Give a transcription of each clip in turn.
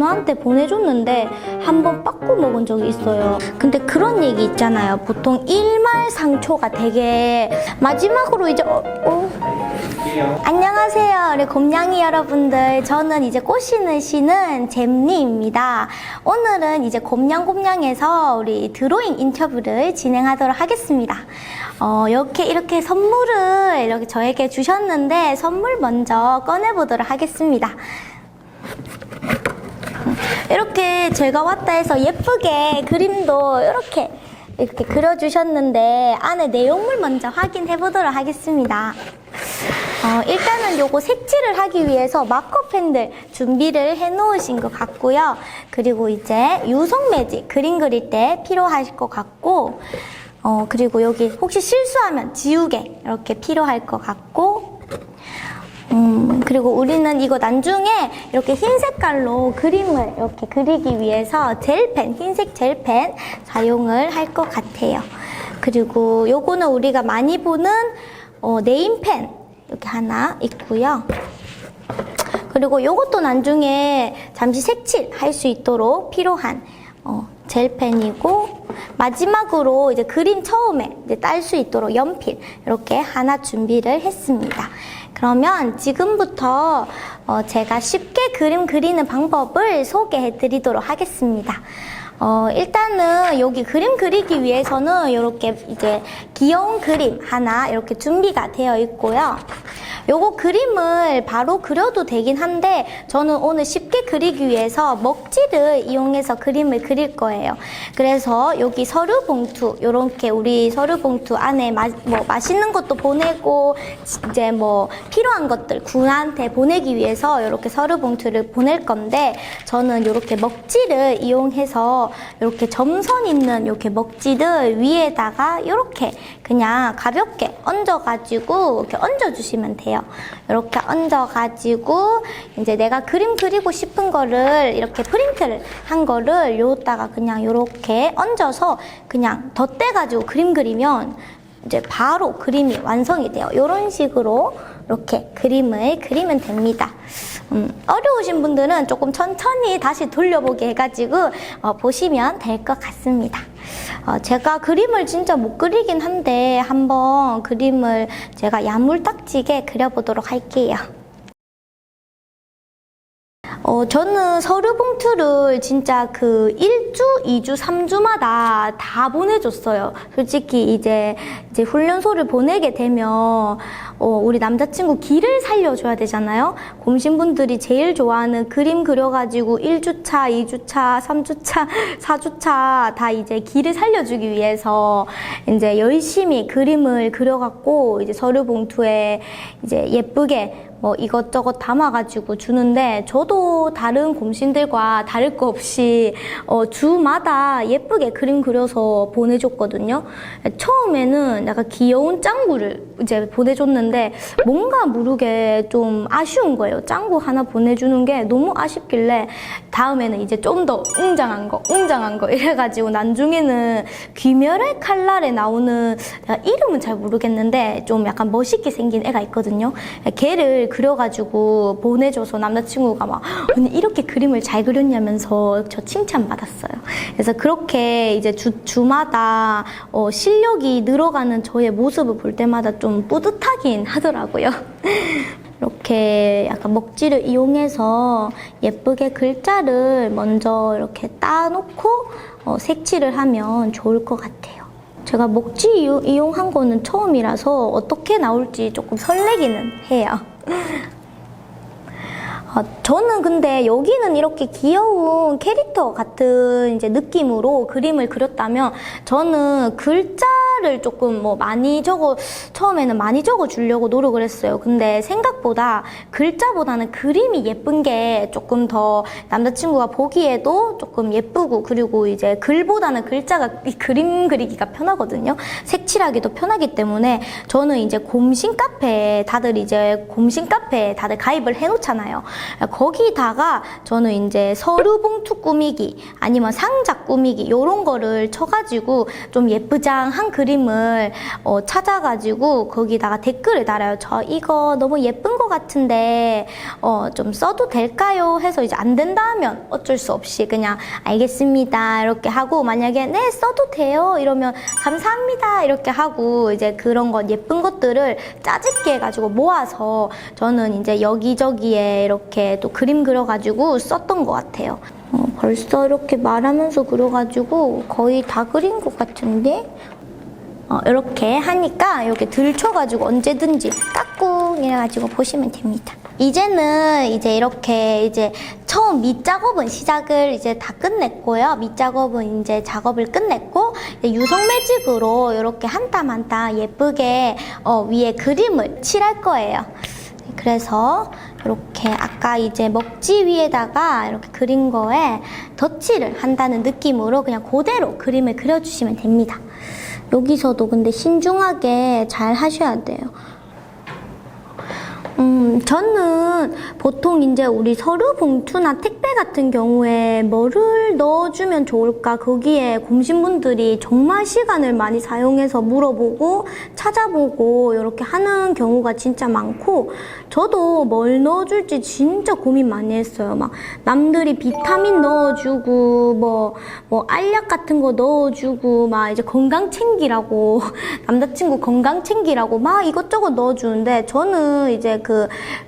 준호한테 보내줬는데 한 번 빠꾸 먹은 적이 있어요. 근데 그런 얘기 있잖아요. 보통 일말상초가 되게 마지막으로 이제 어, 어. 안녕하세요. 우리 곰냥이 여러분들. 저는 이제 꽃 신으시는 잼니입니다. 오늘은 이제 곰냥곰냥에서 우리 드로잉 인터뷰를 진행하도록 하겠습니다. 어, 이렇게, 이렇게 선물을 이렇게 저에게 주셨는데 선물 먼저 꺼내보도록 하겠습니다. 이렇게 제가 왔다 해서 예쁘게 그림도 이렇게 이렇게 그려주셨는데 안에 내용물 먼저 확인해 보도록 하겠습니다. 어, 일단은 요거 색칠을 하기 위해서 마커펜들 준비를 해 놓으신 것 같고요. 그리고 이제 유성 매직 그림 그릴 때 필요하실 것 같고, 어, 그리고 여기 혹시 실수하면 지우개 이렇게 필요할 것 같고, 음, 그리고 우리는 이거 나중에 이렇게 흰 색깔로 그림을 이렇게 그리기 위해서 젤펜, 흰색 젤펜 사용을 할 것 같아요. 그리고 요거는 우리가 많이 보는 어, 네임펜 이렇게 하나 있고요. 그리고 요것도 나중에 잠시 색칠 할 수 있도록 필요한 어, 젤펜이고 마지막으로 이제 그림 처음에 딸 수 있도록 연필 이렇게 하나 준비를 했습니다. 그러면 지금부터 어, 제가 쉽게 그림 그리는 방법을 소개해 드리도록 하겠습니다. 어, 일단은 여기 그림 그리기 위해서는 이렇게 이제 귀여운 그림 하나 이렇게 준비가 되어 있고요. 요거 그림을 바로 그려도 되긴 한데 저는 오늘 쉽게 그리기 위해서 먹지를 이용해서 그림을 그릴 거예요. 그래서 여기 서류 봉투 요렇게 우리 서류 봉투 안에 마, 뭐 맛있는 것도 보내고 이제 뭐 필요한 것들 군한테 보내기 위해서 이렇게 서류 봉투를 보낼 건데 저는 이렇게 먹지를 이용해서 이렇게 점선 있는 이렇게 먹지를 위에다가 이렇게 그냥 가볍게 얹어가지고 이렇게 얹어주시면 돼요. 이렇게 얹어가지고 이제 내가 그림 그리고 싶은 거를 이렇게 프린트를 한 거를 요다가 그냥 이렇게 얹어서 그냥 덧대가지고 그림 그리면 이제 바로 그림이 완성이 돼요. 이런 식으로 이렇게 그림을 그리면 됩니다. 음, 어려우신 분들은 조금 천천히 다시 돌려보게 해가지고 어, 보시면 될 것 같습니다. 어, 제가 그림을 진짜 못 그리긴 한데 한번 그림을 제가 야물딱지게 그려보도록 할게요. 어, 저는 서류 봉투를 진짜 그 1주, 2주, 3주마다 다 보내줬어요. 솔직히 이제, 이제 훈련소를 보내게 되면, 어, 우리 남자친구 길을 살려줘야 되잖아요? 곰신분들이 제일 좋아하는 그림 그려가지고 1주차, 2주차, 3주차, 4주차 다 이제 길을 살려주기 위해서 이제 열심히 그림을 그려갖고 이제 서류 봉투에 이제 예쁘게 뭐 이것저것 담아가지고 주는데 저도 다른 곰신들과 다를 거 없이 어, 주마다 예쁘게 그림 그려서 보내줬거든요. 처음에는 약간 귀여운 짱구를 이제 보내줬는데 뭔가 모르게 좀 아쉬운 거예요. 짱구 하나 보내주는 게 너무 아쉽길래 다음에는 이제 좀 더 웅장한 거, 웅장한 거 이래가지고 나중에는 귀멸의 칼날에 나오는 이름은 잘 모르겠는데 좀 약간 멋있게 생긴 애가 있거든요. 걔를 그려가지고 보내줘서 남자친구가 막 언니 이렇게 그림을 잘 그렸냐면서 저 칭찬 받았어요. 그래서 그렇게 이제 주, 주마다 어, 실력이 늘어가는 저의 모습을 볼 때마다 좀 뿌듯하긴 하더라고요. 이렇게 약간 먹지를 이용해서 예쁘게 글자를 먼저 이렇게 따놓고 어, 색칠을 하면 좋을 것 같아요. 제가 먹지 이용- 이용한 거는 처음이라서 어떻게 나올지 조금 설레기는 해요. 아, 저는 근데 여기는 이렇게 귀여운 캐릭터 같은 이제 느낌으로 그림을 그렸다면 저는 글자 를 조금 뭐 많이 적어 처음에는 많이 적어 주려고 노력을 했어요. 근데 생각보다 글자보다는 그림이 예쁜 게 조금 더 남자친구가 보기에도 조금 예쁘고 그리고 이제 글보다는 글자가 이 그림 그리기가 편하거든요. 색칠 색칠하기도 편하기 때문에 저는 이제 곰신 카페 다들 이제 곰신 카페 다들 가입을 해놓잖아요. 거기다가 저는 이제 서류 봉투 꾸미기 아니면 상자 꾸미기 이런 거를 쳐가지고 좀 예쁘장한 그림 을 어, 찾아가지고 거기다가 댓글을 달아요. 저 이거 너무 예쁜 것 같은데 어, 좀 써도 될까요? 해서 이제 안 된다면 어쩔 수 없이 그냥 알겠습니다 이렇게 하고 만약에 네 써도 돼요 이러면 감사합니다 이렇게 하고 이제 그런 것 예쁜 것들을 짜집게 해가지고 모아서 저는 이제 여기저기에 이렇게 또 그림 그려가지고 썼던 것 같아요. 어, 벌써 이렇게 말하면서 그려가지고 거의 다 그린 것 같은데 어, 이렇게 하니까 이렇게 들쳐가지고 언제든지 까꿍 이래가지고 보시면 됩니다. 이제는 이제 이렇게 이제 처음 밑 작업은 시작을 이제 다 끝냈고요. 밑 작업은 이제 작업을 끝냈고 유성 매직으로 이렇게 한 땀 한 땀 예쁘게 어, 위에 그림을 칠할 거예요. 그래서 이렇게 아까 이제 먹지 위에다가 이렇게 그린 거에 덧칠을 한다는 느낌으로 그냥 그대로 그림을 그려주시면 됩니다. 여기서도 근데 신중하게 잘 하셔야 돼요. 음, 저는 보통 이제 우리 서류 봉투나 택배 같은 경우에 뭐를 넣어주면 좋을까 거기에 공신분들이 정말 시간을 많이 사용해서 물어보고 찾아보고 이렇게 하는 경우가 진짜 많고 저도 뭘 넣어줄지 진짜 고민 많이 했어요. 막 남들이 비타민 넣어주고 뭐, 뭐 알약 같은 거 넣어주고 막 이제 건강 챙기라고 남자친구 건강 챙기라고 막 이것저것 넣어주는데 저는 이제 그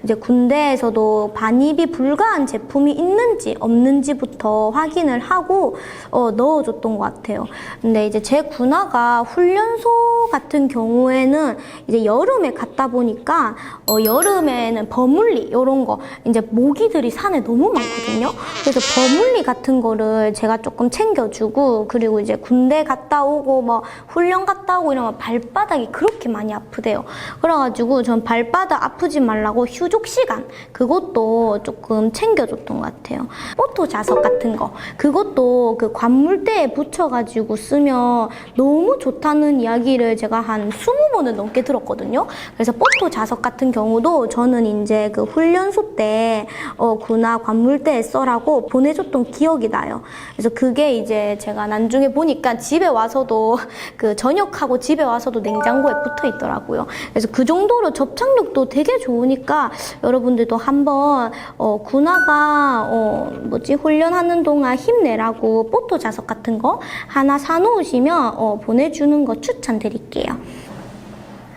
이제 군대에서도 반입이 불가한 제품이 있는지 없는지부터 확인을 하고 어, 넣어줬던 것 같아요. 근데 이제 제 군화가 훈련소 같은 경우에는 이제 여름에 갔다 보니까 어, 여름에는 버물리 이런 거 이제 모기들이 산에 너무 많거든요. 그래서 버물리 같은 거를 제가 조금 챙겨주고 그리고 이제 군대 갔다 오고 뭐 훈련 갔다 오고 이러면 발바닥이 그렇게 많이 아프대요. 그래가지고 전 발바닥 아프지 말 라고 휴족 시간 그것도 조금 챙겨줬던 것 같아요. 포토 자석 같은 거 그것도 그 관물대에 붙여가지고 쓰면 너무 좋다는 이야기를 제가 한 20번은 넘게 들었거든요. 그래서 포토 자석 같은 경우도 저는 이제 그 훈련소 때 어, 군화 관물대에 써라고 보내줬던 기억이 나요. 그래서 그게 이제 제가 나중에 보니까 집에 와서도 그 저녁하고 집에 와서도 냉장고에 붙어 있더라고요. 그래서 그 정도로 접착력도 되게 좋 으니까 여러분들도 한번 어, 군화가 어, 뭐지 훈련하는 동안 힘내라고 포토 자석 같은 거 하나 사놓으시면 어, 보내주는 거 추천드릴게요.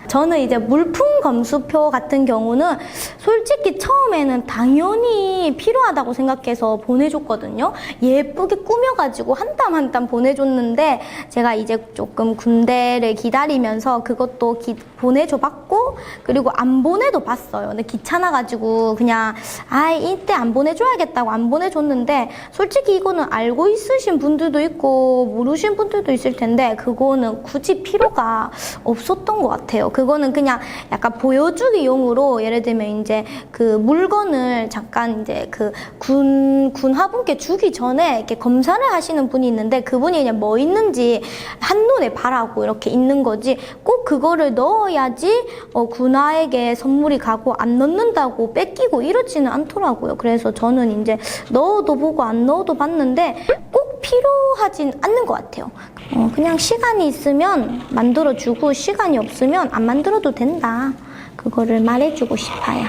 저는 이제 물품 검수표 같은 경우는 솔직히 처음에는 당연히 필요하다고 생각해서 보내줬거든요. 예쁘게 꾸며가지고 한 땀 한 땀 보내줬는데 제가 이제 조금 군대를 기다리면서 그것도 기- 보내줘 봤고 그리고 안 보내도 봤어요. 근데 귀찮아가지고 그냥 아 이때 안 보내줘야겠다고 안 보내줬는데 솔직히 이거는 알고 있으신 분들도 있고 모르신 분들도 있을 텐데 그거는 굳이 필요가 없었던 것 같아요. 그거는 그냥 약간 보여주기용으로 예를 들면 이제 그 물건을 잠깐 이제 그 군 군화분께 주기 전에 이렇게 검사를 하시는 분이 있는데 그분이 그냥 뭐 있는지 한눈에 봐라고 이렇게 있는 거지 꼭 그거를 넣어야지 어, 군화에게 선물이 가고 안 넣는다고 뺏기고 이러지는 않더라고요. 그래서 저는 이제 넣어도 보고 안 넣어도 봤는데 꼭 필요하진 않는 것 같아요. 어, 그냥 시간이 있으면 만들어주고 시간이 없으면 안 만들어도 된다. 그거를 말해주고 싶어요.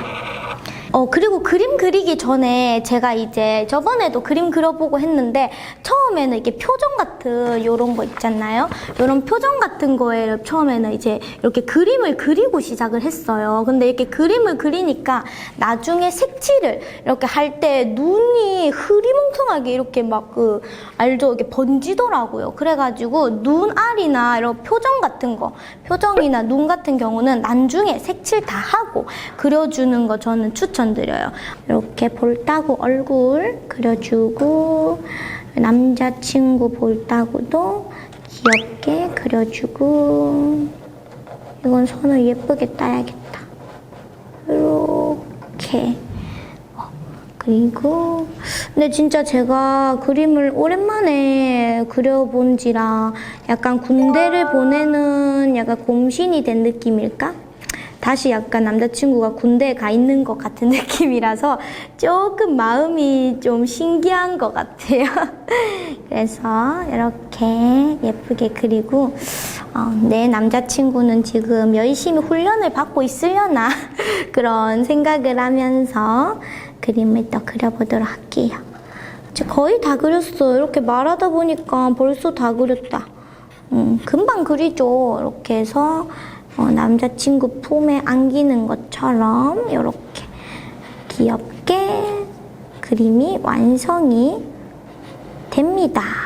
어, 그리고 그림 그리기 전에 제가 이제 저번에도 그림 그려보고 했는데 처음 에는 이게 표정 같은 요런 거 있잖아요. 요런 표정 같은 거에 처음에는 이제 이렇게 그림을 그리고 시작을 했어요. 근데 이렇게 그림을 그리니까 나중에 색칠을 이렇게 할 때 눈이 흐리멍텅하게 이렇게 막 그 알죠? 이렇게 번지더라고요. 그래가지고 눈알이나 이런 표정 같은 거, 표정이나 눈 같은 경우는 나중에 색칠 다 하고 그려주는 거 저는 추천드려요. 이렇게 볼따구 얼굴 그려주고 남자친구 볼따구도 귀엽게 그려주고 이건 손을 예쁘게 따야겠다. 이렇게 어, 그리고 근데 진짜 제가 그림을 오랜만에 그려본지라 약간 군대를 보내는 약간 곰신이 된 느낌일까? 다시 약간 남자친구가 군대에 가 있는 것 같은 느낌이라서 조금 마음이 좀 신기한 것 같아요. 그래서 이렇게 예쁘게 그리고 어, 내 남자친구는 지금 열심히 훈련을 받고 있으려나 그런 생각을 하면서 그림을 또 그려보도록 할게요. 거의 다 그렸어. 이렇게 말하다 보니까 벌써 다 그렸다. 음, 금방 그리죠. 이렇게 해서 어, 남자친구 품에 안기는 것처럼 이렇게 귀엽게 그림이 완성이 됩니다.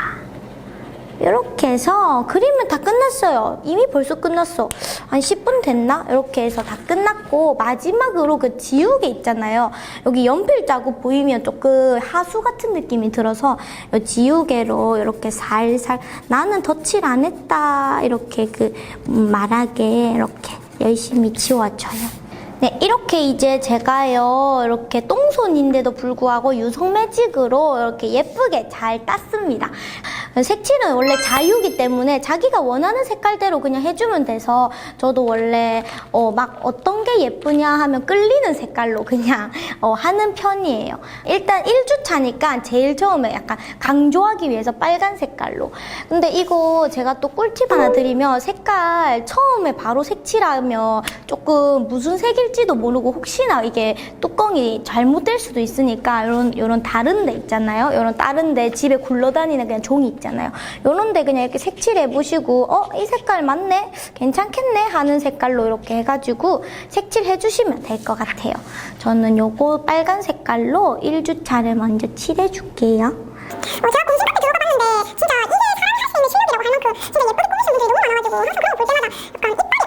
이렇게 해서 그림은 다 끝났어요. 이미 벌써 끝났어. 한 10분 됐나? 이렇게 해서 다 끝났고 마지막으로 그 지우개 있잖아요. 여기 연필 자국 보이면 조금 하수 같은 느낌이 들어서 이 지우개로 이렇게 살살 나는 덧칠 안 했다 이렇게 그 말하게 이렇게 열심히 지워줘요. 네, 이렇게 이제 제가요, 이렇게 똥손인데도 불구하고 유성 매직으로 이렇게 예쁘게 잘 땄습니다. 색칠은 원래 자유기 때문에 자기가 원하는 색깔대로 그냥 해주면 돼서 저도 원래 어, 막 어떤 게 예쁘냐 하면 끌리는 색깔로 그냥 어, 하는 편이에요. 일단 1주차니까 제일 처음에 약간 강조하기 위해서 빨간 색깔로. 근데 이거 제가 또 꿀팁 하나 드리면 색깔 처음에 바로 색칠하면 조금 무슨 색일지도 모르고 혹시나 이게 뚜껑이 잘못될 수도 있으니까 이런 이런 다른 데 있잖아요. 이런 다른 데 집에 굴러다니는 그냥 종이 있잖아요. 이런 데 그냥 이렇게 색칠해 보시고 어 이 색깔 맞네 괜찮겠네 하는 색깔로 이렇게 해가지고 색칠해 주시면 될 것 같아요. 저는 요거 빨간 색깔로 1주차를 먼저 칠해 줄게요. 어, 제가 공신밖에 들어가 봤는데 진짜 이게 사람이 할수 있는 실력이라고 할 만큼 진짜 예쁘게 꾸미신 분들이 너무 많아가지고 항상 그런 거 볼 때마다 약간 이빨이란다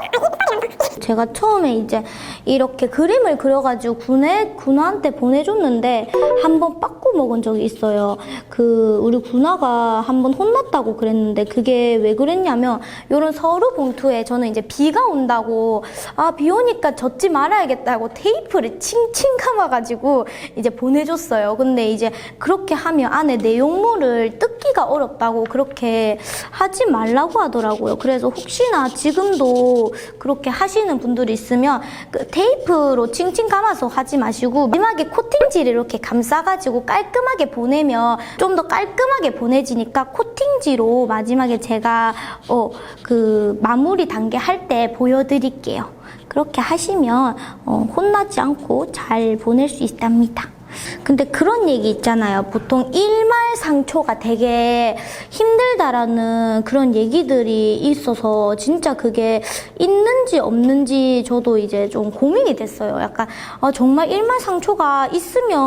제가 처음에 이제 이렇게 그림을 그려가지고 군에 군화한테 보내줬는데 한 번 빠꾸 먹은 적이 있어요. 그 우리 군화가 한 번 혼났다고 그랬는데 그게 왜 그랬냐면 이런 서류 봉투에 저는 이제 비가 온다고 아 비 오니까 젖지 말아야겠다고 테이프를 칭칭 감아가지고 이제 보내줬어요. 근데 이제 그렇게 하면 안에 내용물을 뜯기가 어렵다고 그렇게 하지 말라고 하더라고요. 그래서 혹시나 지금도 그렇게 하시는 분들이 있으면 그 테이프로 칭칭 감아서 하지 마시고 마지막에 코팅지를 이렇게 감싸가지고 깔끔하게 보내면 좀 더 깔끔하게 보내지니까 코팅지로 마지막에 제가 어 그 마무리 단계 할 때 보여드릴게요. 그렇게 하시면 어, 혼나지 않고 잘 보낼 수 있답니다. 근데 그런 얘기 있잖아요. 보통 일말상초가 되게 힘들다라는 그런 얘기들이 있어서 진짜 그게 있는지 없는지 저도 이제 좀 고민이 됐어요. 약간 아, 정말 일말상초가 있으면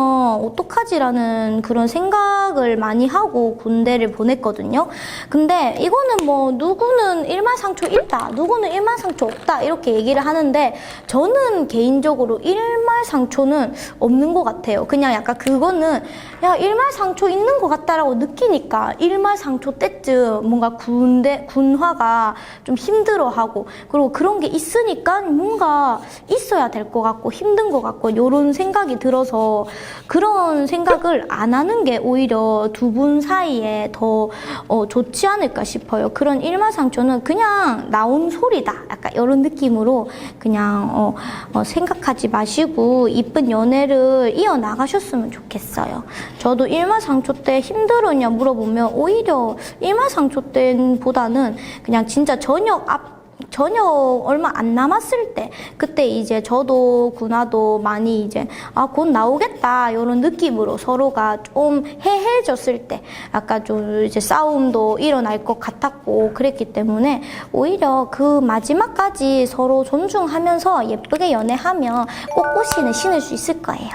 어떡하지라는 그런 생각을 많이 하고 군대를 보냈거든요. 근데 이거는 뭐 누구는 일말상초 있다, 누구는 일말상초 없다 이렇게 얘기를 하는데 저는 개인적으로 일말상초는 없는 것 같아요. 그냥 약간 그거는 야 일말상초 있는 것 같다라고 느끼니까 일말상초 때쯤 뭔가 군대 군화가 좀 힘들어하고 그리고 그런 게 있으니까 뭔가 있어야 될 것 같고 힘든 것 같고 이런 생각이 들어서 그런 생각을 안 하는 게 오히려 두 분 사이에 더 어, 좋지 않을까 싶어요. 그런 일말상초는 그냥 나온 소리다. 약간 이런 느낌으로 그냥 어, 어, 생각하지 마시고 이쁜 연애를 이어 나가 셨으면 좋겠어요. 저도 일말상초 때 힘들었냐 물어보면 오히려 일말상초 때보다는 그냥 진짜 저녁 앞 저녁 얼마 안 남았을 때 그때 이제 저도 구나도 많이 이제 아 곧 나오겠다 이런 느낌으로 서로가 좀 해해졌을 때 약간 좀 이제 싸움도 일어날 것 같았고 그랬기 때문에 오히려 그 마지막까지 서로 존중하면서 예쁘게 연애하면 꽃꽃이는 신을 수 있을 거예요.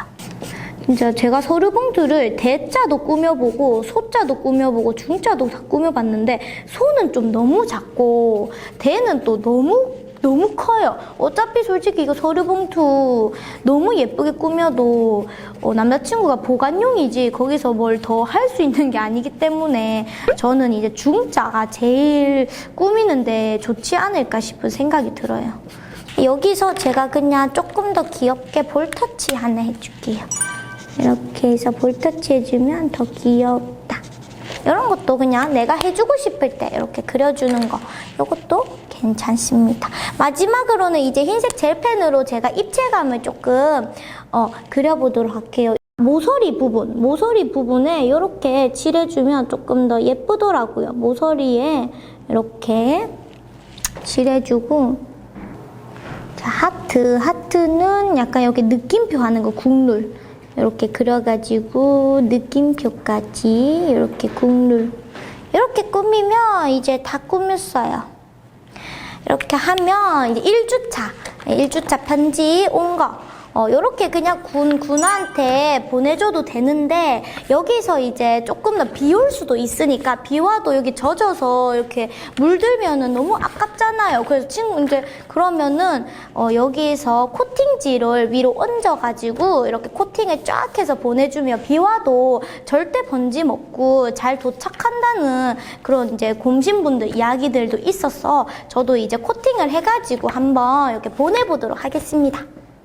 진짜 제가 서류봉투를 대자도 꾸며보고 소자도 꾸며보고 중자도 다 꾸며봤는데 소는 좀 너무 작고 대는 또 너무 너무 커요. 어차피 솔직히 이거 서류봉투 너무 예쁘게 꾸며도 어, 남자친구가 보관용이지 거기서 뭘 더 할 수 있는 게 아니기 때문에 저는 이제 중자가 제일 꾸미는데 좋지 않을까 싶은 생각이 들어요. 여기서 제가 그냥 조금 더 귀엽게 볼터치 하나 해줄게요. 이렇게 해서 볼터치 해주면 더 귀엽다. 이런 것도 그냥 내가 해주고 싶을 때 이렇게 그려주는 거 이것도 괜찮습니다. 마지막으로는 이제 흰색 젤펜으로 제가 입체감을 조금 어, 그려보도록 할게요. 모서리 부분, 모서리 부분에 이렇게 칠해주면 조금 더 예쁘더라고요. 모서리에 이렇게 칠해주고 자, 하트. 하트는 약간 여기 느낌표 하는 거, 국룰. 이렇게 그려가지고, 느낌표까지, 이렇게 국룰. 이렇게 꾸미면 이제 다 꾸몄어요. 이렇게 하면 이제 1주차, 1주차 편지 온 거. 어, 요렇게 그냥 군, 군한테 보내줘도 되는데, 여기서 이제 조금 더 비 올 수도 있으니까, 비 와도 여기 젖어서 이렇게 물들면은 너무 아깝잖아요. 그래서 친구, 이제, 그러면은, 어, 여기서 코팅지를 위로 얹어가지고, 이렇게 코팅을 쫙 해서 보내주면, 비 와도 절대 번짐 없고, 잘 도착한다는 그런 이제 곰신분들 이야기들도 있었어. 저도 이제 코팅을 해가지고 한번 이렇게 보내보도록 하겠습니다.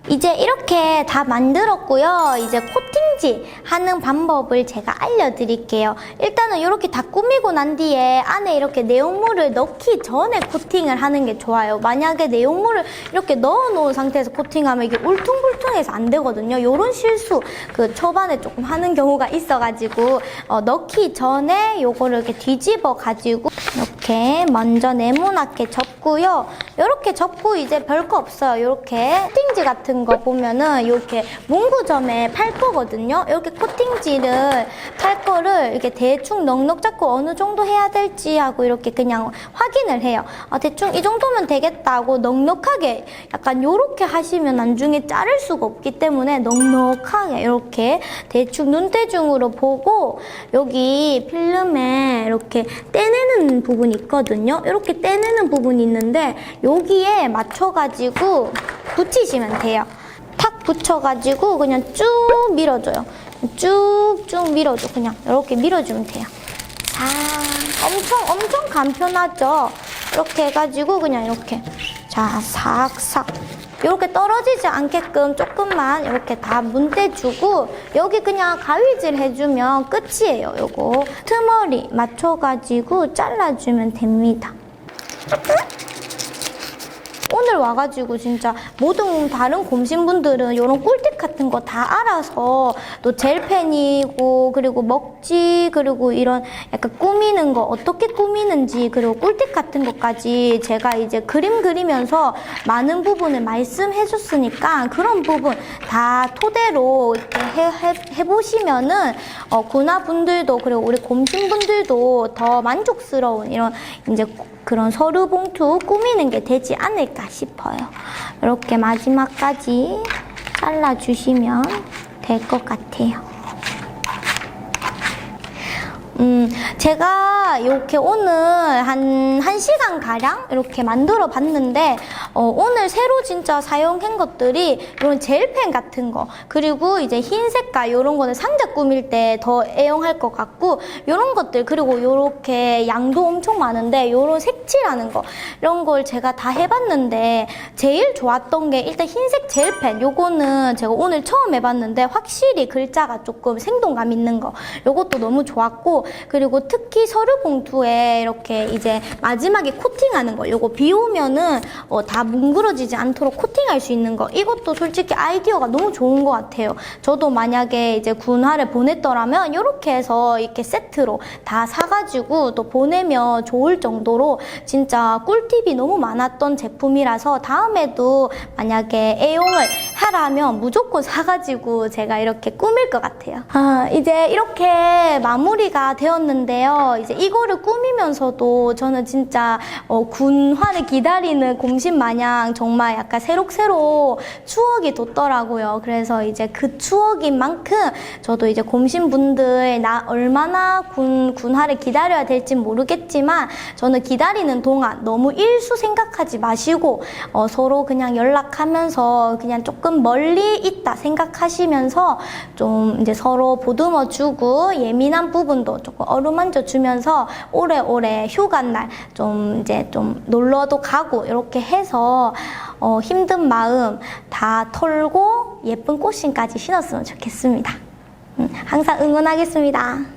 이제 이렇게 다 만들었고요. 이제 코팅지 하는 방법을 제가 알려드릴게요. 일단은 이렇게 다 꾸미고 난 뒤에 안에 이렇게 내용물을 넣기 전에 코팅을 하는 게 좋아요. 만약에 내용물을 이렇게 넣어 놓은 상태에서 코팅하면 이게 울퉁불퉁해서 안 되거든요. 이런 실수 그 초반에 조금 하는 경우가 있어가지고 어, 넣기 전에 요거를 이렇게 뒤집어 가지고 이렇게 먼저 네모나게 접고요. 이렇게 접고 이제 별거 없어요. 이렇게 코팅지 같은 거 보면은 이렇게 문구점에 팔 거거든요. 이렇게 코팅지를 팔 거를 이렇게 대충 넉넉 잡고 어느 정도 해야 될지 하고 이렇게 그냥 확인을 해요. 아, 대충 이 정도면 되겠다고 넉넉하게 약간 요렇게 하시면 나중에 자를 수가 없기 때문에 넉넉하게 이렇게 대충 눈대중으로 보고 여기 필름에 이렇게 떼내는 부분이 있거든요. 이렇게 떼내는 부분이 있는데 여기에 맞춰가지고 붙이시면 돼요. 탁 붙여가지고 그냥 쭉 밀어줘요. 쭉쭉 밀어줘. 그냥 이렇게 밀어주면 돼요. 자, 엄청 엄청 간편하죠. 이렇게 해가지고 그냥 이렇게 자 삭삭 이렇게 떨어지지 않게끔 조금만 이렇게 다 문대주고 여기 그냥 가위질 해주면 끝이에요. 요거 트머리 맞춰가지고 잘라주면 됩니다. 오늘 와가지고 진짜 모든 다른 곰신분들은 이런 꿀팁 같은 거 다 알아서 또 젤펜이고 그리고 먹지 그리고 이런 약간 꾸미는 거 어떻게 꾸미는지 그리고 꿀팁 같은 것까지 제가 이제 그림 그리면서 많은 부분을 말씀해 줬으니까 그런 부분 다 토대로 이렇게 해, 해, 해보시면은 어, 군화분들도 그리고 우리 곰신분들도 더 만족스러운 이런 이제 그런 서류 봉투 꾸미는 게 되지 않을까. 이렇게 마지막까지 잘라주시면 될 것 같아요. 음, 제가 이렇게 오늘 한, 한 시간 가량 이렇게 만들어 봤는데, 어, 오늘 새로 진짜 사용한 것들이 이런 젤펜 같은 거, 그리고 이제 흰 색깔 이런 거는 상자 꾸밀 때 더 애용할 것 같고, 이런 것들, 그리고 이렇게 양도 엄청 많은데, 이런 색칠하는 거, 이런 걸 제가 다 해봤는데, 제일 좋았던 게 일단 흰색 젤펜, 요거는 제가 오늘 처음 해봤는데, 확실히 글자가 조금 생동감 있는 거, 요것도 너무 좋았고, 그리고 특히 서류 봉투에 이렇게 이제 마지막에 코팅하는 거, 요거 비 오면은 어, 다 뭉그러지지 않도록 코팅할 수 있는 거, 이것도 솔직히 아이디어가 너무 좋은 것 같아요. 저도 만약에 이제 군화를 보냈더라면 이렇게 해서 이렇게 세트로 다 사가지고 또 보내면 좋을 정도로 진짜 꿀팁이 너무 많았던 제품이라서 다음에도 만약에 애용을 하라면 무조건 사가지고 제가 이렇게 꾸밀 것 같아요. 아, 이제 이렇게 마무리가 되었는데요. 이제 이거를 꾸미면서도 저는 진짜 어, 군화를 기다리는 곰신 마냥 정말 약간 새록새록 추억이 돋더라고요. 그래서 이제 그 추억인 만큼 저도 이제 곰신 분들 나 얼마나 군, 군화를 기다려야 될지 모르겠지만 저는 기다리는 동안 너무 일수 생각하지 마시고 어, 서로 그냥 연락하면서 그냥 조금 멀리 있다 생각하시면서 좀 이제 서로 보듬어 주고 예민한 부분도 조금 어루만져 주면서 오래오래 휴가 날 좀 이제 좀 놀러도 가고 이렇게 해서 어, 힘든 마음 다 털고 예쁜 꽃신까지 신었으면 좋겠습니다. 음, 항상 응원하겠습니다.